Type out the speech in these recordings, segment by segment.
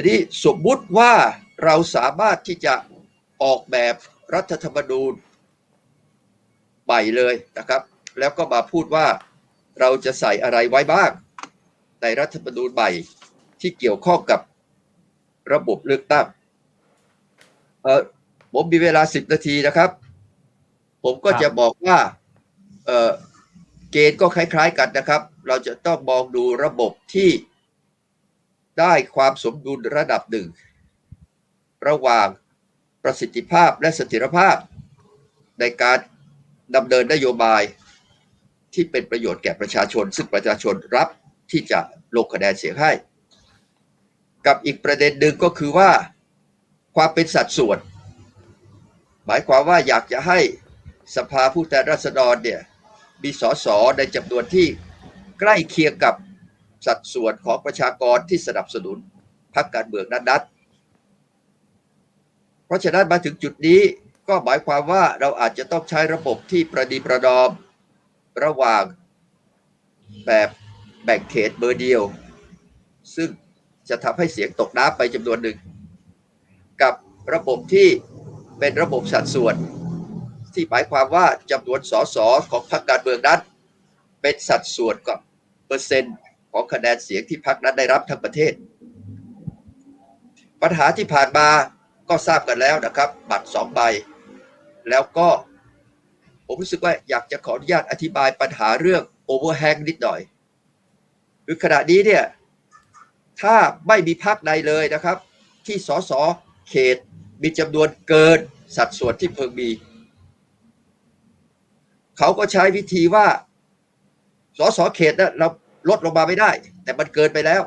ทีนี้สมมุติว่าเราสามารถที่จะออกแบบรัฐธรรมนูญใหม่เลยนะครับ แล้วก็มาพูดว่าเราจะใส่อะไรไว้บ้าง ในรัฐธรรมนูญใหม่ที่เกี่ยวข้องกับระบบเลือกตั้งเออผมมีเวลาสิบนาทีนะครับ ผมก็จะบอกว่าเออเกณฑ์ก็คล้าย ๆ กันนะครับ เราจะต้องมองดูระบบที่ ได้ความสมดุลระดับหนึ่ง ระหว่างประสิทธิภาพและเสถียรภาพ ในการดำเนินนโยบายที่เป็นประโยชน์แก่ประชาชน ซึ่งประชาชนรับที่จะลงคะแนนเสียงให้ กับอีกประเด็นหนึ่งก็คือว่าความเป็นสัดส่วน หมายความว่าอยากจะให้สภาผู้แทนราษฎรเนี่ยมีสสในจำนวนที่ใกล้เคียงกับ สัดส่วนของประชากรที่สนับสนุนพรรคการเมืองนั้นๆ เพราะฉะนั้นมาถึงจุดนี้ก็หมายความว่าเราอาจจะต้องใช้ระบบที่ประดีประดอมระหว่างแบบแบ่งเขตเบอร์เดียว ซึ่งจะทำให้เสียงตกน้ำไปจำนวนหนึ่ง กับระบบที่เป็นระบบสัดส่วน ที่หมายความว่าจำนวนสสของพรรคการเมืองนั้น เป็นสัดส่วนกับเปอร์เซ็นต์ ของคะแนนเสียงที่พรรคนั้นได้รับทั้งประเทศ ปัญหาที่ผ่านมาก็ทราบกันแล้วนะครับ บัตรสองใบ แล้วก็ผมรู้สึกว่าอยากจะขออนุญาตอธิบายปัญหาเรื่องโอเวอร์แฮงนิดหน่อยคือขณะนี้เนี่ยถ้าไม่มีพักใดเลยนะครับ ที่สสเขตมีจำนวนเกินสัดส่วนที่เพิ่งมี เขาก็ใช้วิธีว่าสสเขตนะเรา ลดลงมาไม่ได้ แต่มันเกินไปแล้ว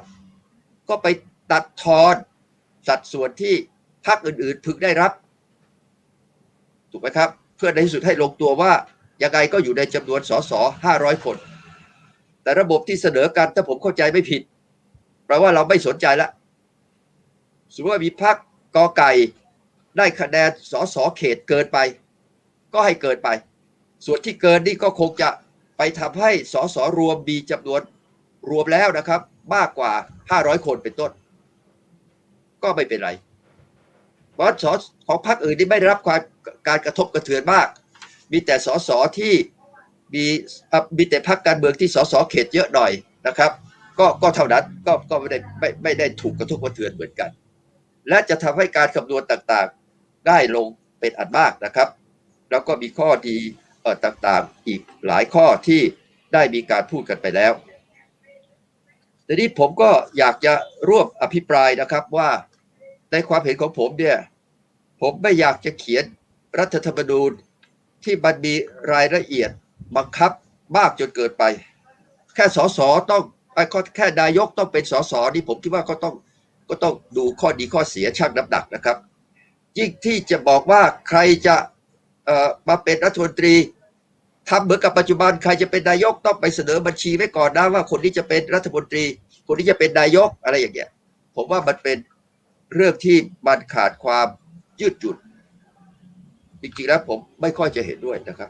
ก็ไปตัดทอนสัดส่วนที่พรรคอื่นๆพึงได้รับ ถูกไหมครับ เพื่อในที่สุดให้ลงตัวว่ายังไงก็อยู่ในจำนวนสสห้าร้อยคน แต่ระบบที่เสนอกันถ้าผมเข้าใจไม่ผิดแปลว่าเราไม่สนใจละสมมติว่ามีพรรคกอไก่ได้คะแนนสสเขตเกินไป ก็ให้เกินไป ส่วนที่เกินนี่ก็คงจะไปทำให้สสรวมมีจำนวน รวมแล้วนะครับ มากกว่า 500 คนเป็นต้น ก็ไม่เป็นไรเพราะสของพรรคอื่นที่ไม่ได้รับความการกระทบกระเทือนมาก มีแต่สสที่มีมีแต่พรรคการเมืองที่สสเขตเยอะหน่อยนะครับ ก็ก็เท่านั้นก็ก็ไม่ได้ไม่ไม่ได้ถูกกระทบกระเทือนเหมือนกัน และจะทำให้การคำนวณต่างๆได้ลงเป็นอันมากนะครับ แล้วก็มีข้อดีต่างๆอีกหลายข้อที่ได้มีการพูดกันไปแล้ว ทีนี้ผมก็อยากจะร่วมอภิปรายนะครับว่าในความเห็นของผมเนี่ยผมไม่อยากจะเขียนรัฐธรรมนูญที่มันมีรายละเอียดบังคับมากจนเกินไป แค่สสต้องไอ้แค่นายกต้องเป็นสสนี่ผมคิดว่าก็ต้องก็ต้องดูข้อดีข้อเสียชั่งน้ำหนักนะครับยิ่งที่จะบอกว่าใครจะมาเป็นรัฐมนตรี ทำเหมือนกับปัจจุบันใครจะเป็นนายกต้องไปเสนอบัญชีไว้ก่อนนะว่าคนที่จะเป็นรัฐมนตรี คนที่จะเป็นนายกอะไรอย่างเงี้ย ผมว่ามันเป็นเรื่องที่มันขาดความยืดหยุ่นจริงๆแล้วผมไม่ค่อยจะเห็นด้วยนะครับ